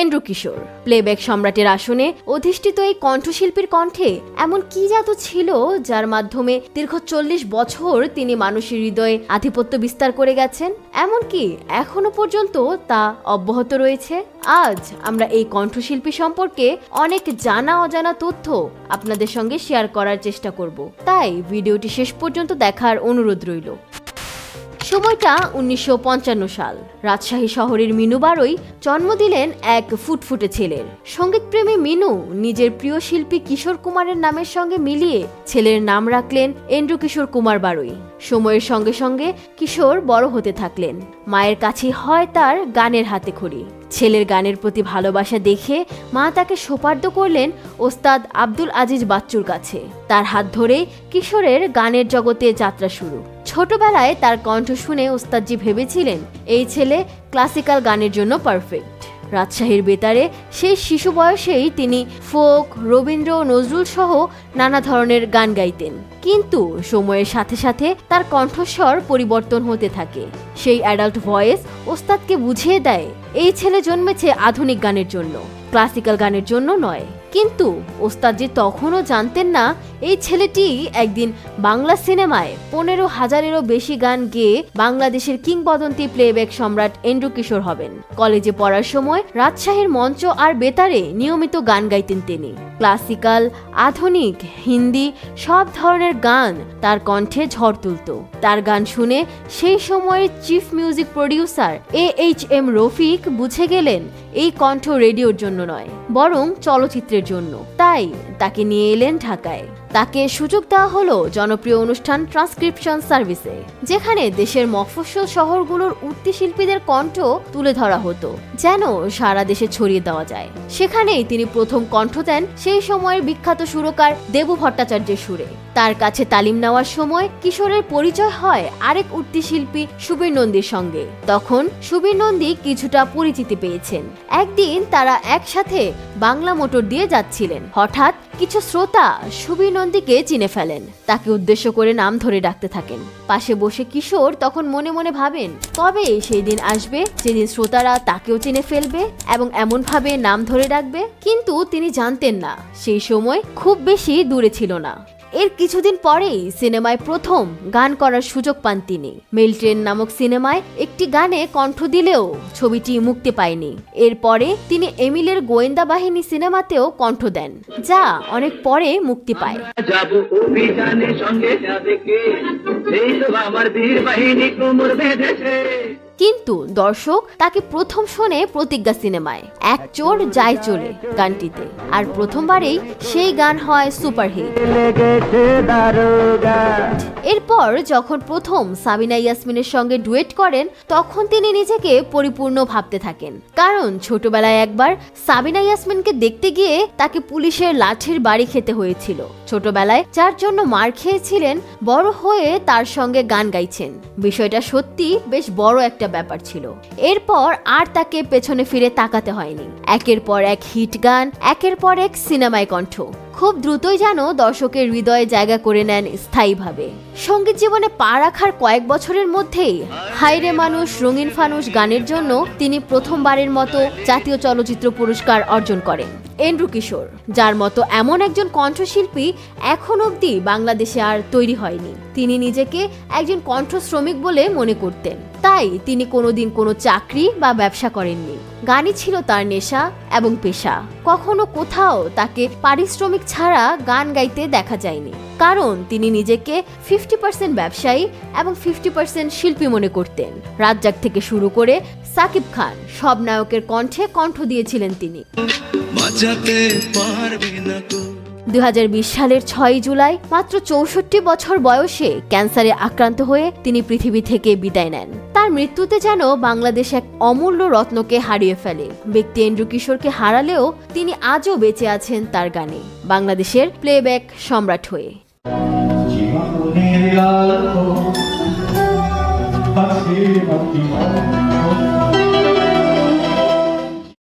Andrew কিশোর। Playback সম্রাটের আসনে অধিষ্ঠিত এই কণ্ঠশিল্পীর কণ্ঠে এমন কি জাদু ছিল যার মাধ্যমে দীর্ঘ চল্লিশ বছর তিনি মানুষের হৃদয়ে আধিপত্য বিস্তার করে গেছেন? এমনকি এখনও পর্যন্ত তা অব্যাহত রয়েছে? আজ আমরা এই কণ্ঠশিল্পী সম্পর্কে অনেক জানা অজানা তথ্য আপনাদের সঙ্গে শেয়ার করার চেষ্টা করব। তাই ভিডিওটি শেষ পর্যন্ত দেখার অনুরোধ রইল। সময়টা উনিশশো পঞ্চান্ন সাল। রাজশাহী শহরের মিনু বারোই জন্ম দিলেন এক ফুটফুটে ছেলের। সঙ্গীতপ্রেমী মিনু নিজের প্রিয় শিল্পী কিশোর কুমারের নামের সঙ্গে মিলিয়ে ছেলের নাম রাখলেন এন্ড্রু কিশোর কুমার বারুই। সময়ের সঙ্গে সঙ্গে কিশোর বড় হতে থাকলেন। মায়ের কাছে হয় তার গানের হাতে খড়ি। ছেলের গানের প্রতি ভালোবাসা দেখে মা তাকে সোপার্দ করলেন ওস্তাদ আব্দুল আজিজ বাচ্চুর কাছে। তার হাত ধরেই কিশোরের গানের জগতে যাত্রা শুরু। ছোটবেলায় তার কণ্ঠ শুনে ওস্তাদজি ভেবেছিলেন, এই ছেলে ক্লাসিক্যাল গানের জন্য পারফেক্ট রাজশাহীর বেতারে সেই শিশু বয়সেই তিনি ফোক, রবীন্দ্র, নজরুল সহ নানা ধরনের গান গাইতেন। কিন্তু সময়ের সাথে সাথে তার কণ্ঠস্বর পরিবর্তন হতে থাকে। সেই অ্যাডাল্ট ভয়েস ওস্তাদকে বুঝিয়ে দেয়, এই ছেলে জন্মেছে আধুনিক গানের জন্য ক্লাসিক্যাল গানের জন্য নয়। কিন্তু ওস্তাদ যে তখনও জানতেন না এই ছেলেটি একদিন বাংলা সিনেমায় পনেরো হাজারেরও বেশি গান গেয়ে বাংলাদেশের কিংবদন্তি প্লেব্যাক সম্রাট এন্ড্রু কিশোর হবেন। কলেজে পড়ার সময় রাজশাহীর মঞ্চ আর বেতারে নিয়মিত গান গাইতেন তিনি। ক্লাসিক্যাল, আধুনিক, হিন্দি সব ধরনের গান তার কণ্ঠে ঝড় তুলত। তার গান শুনে সেই সময়ের chief music producer A H M Rafiq বুঝে গেলেন এই কণ্ঠ রেডিওর জন্য নয় বরং চলচ্চিত্রের জন্য। তাই তাকে নিয়ে এলেন ঢাকায়। তাকে সুযোগ দেওয়া হলো জনপ্রিয় অনুষ্ঠান ট্রান্সক্রিপশন সার্ভিসে যেখানে দেশের মফস্বল শহরগুলোর উঠতি শিল্পীদের কণ্ঠ তুলে ধরা হতো, যেন সারা দেশে ছড়িয়ে দেওয়া যায়। সেখানেই তিনি প্রথম কণ্ঠ দেন সেই সময়ের বিখ্যাত সুরকার দেবু ভট্টাচার্যের সুরে। তার কাছে তালিম নেওয়ার সময় কিশোরের পরিচয় হয় আরেক উঠতি শিল্পী সুবীর নন্দীর সঙ্গে। তখন সুবীর নন্দী কিছুটা পরিচিতি পেয়েছেন। একদিন তারা একসাথে বাংলা মোটর দিয়ে যাচ্ছিলেন। হঠাৎ কিছু শ্রোতা সুবীর নন্দীকে চিনে ফেলেন। তাকে উদ্দেশ্য করে নাম ধরে ডাকতে থাকেন। পাশে বসে কিশোর তখন মনে মনে ভাবেন, কবে সেই দিন আসবে যেদিন শ্রোতারা তাকেও চিনে ফেলবে এবং এমনভাবে নাম ধরে ডাকবে? কিন্তু তিনি জানতেন না, সেই সময় খুব বেশি দূরে ছিল না। এর কিছুদিন পরেই সিনেমায় প্রথম গান করার সুযোগ পান তিনি। মেল ট্রেন নামক সিনেমায় একটি গানে কণ্ঠ দিলেও ছবিটি মুক্তি পায়নি। এরপরে তিনি এমিলের গোয়েন্দা বাহিনী সিনেমাতেও কণ্ঠ দেন, যা অনেক পরে মুক্তি পায়। সঙ্গে আমার বাহিনী কিন্তু দর্শক তাকে প্রথম শোনে প্রতিজ্ঞা সিনেমায়। এক চোর যায় চলে গানটিতে। আর প্রথমবারেই সেই গান হয় সুপারহিট। এরপর যখন প্রথম সাবিনা ইয়াসমিনের সঙ্গে ডুয়েট করেন, তখন তিনি নিজেকে পরিপূর্ণ ভাবতে থাকেন। কারণ ছোটবেলায় একবার সাবিনা ইয়াসমিনকে দেখতে গিয়ে তাকে পুলিশের লাঠির বাড়ি খেতে হয়েছিল। ছোটবেলায় যার জন্য মার খেয়েছিলেন, বড় হয়ে তার সঙ্গে গান গাইছেন। বিষয়টা সত্যি বেশ বড় একটা ব্যাপার ছিল। এরপর আর তাকে পেছনে ফিরে তাকাতে হয়নি। একের পর এক হিট গান, একের পর এক সিনেমায় কণ্ঠ। খুব দ্রুতই যেন দর্শকের হৃদয়ে জায়গা করে নেন স্থায়ীভাবে। সংগীত জীবনে পা রাখার কয়েক বছরের মধ্যেই হাইরে মানুষ, রঙিন ফানুষ গানের জন্য তিনি প্রথমবারের মতো জাতীয় চলচ্চিত্র পুরস্কার অর্জন করেন। এন্ড্রু কিশোর, যার মতো এমন একজন কণ্ঠশিল্পী এখন অবধি বাংলাদেশে আর তৈরি হয়নি। তিনি নিজেকে একজন কণ্ঠ শ্রমিক বলে মনে করতেন। তাই তিনি কোনোদিন কোনো চাকরি বা ব্যবসা করেননি। গানই ছিল তার নেশা এবং পেশা। কখনো কোথাও তাকে পারিশ্রমিক ছাড়া গান গাইতে দেখা যায়নি। কারণ তিনি নিজেকে ফিফটি পার্সেন্ট ব্যবসায়ী এবং ফিফটি পার্সেন্ট শিল্পী মনে করতেন। রাজ্জাক থেকে শুরু করে সাকিব খান সব নায়কের কণ্ঠে কণ্ঠ দিয়েছিলেন তিনি। না দুই সালের ছয় জুলাই মাত্র চৌষট্টি বছর বয়সে ক্যান্সারে আক্রান্ত হয়ে তিনি পৃথিবী থেকে বিদায় নেন। তার মৃত্যুতে যেন বাংলাদেশ এক অমূল্য রত্নকে হারিয়ে ফেলে। ব্যক্তি এন্ড্রু কিশোরকে হারালেও তিনি আজও বেঁচে আছেন তার গানে। বাংলাদেশের প্লেব্যাক সম্রাট হয়ে।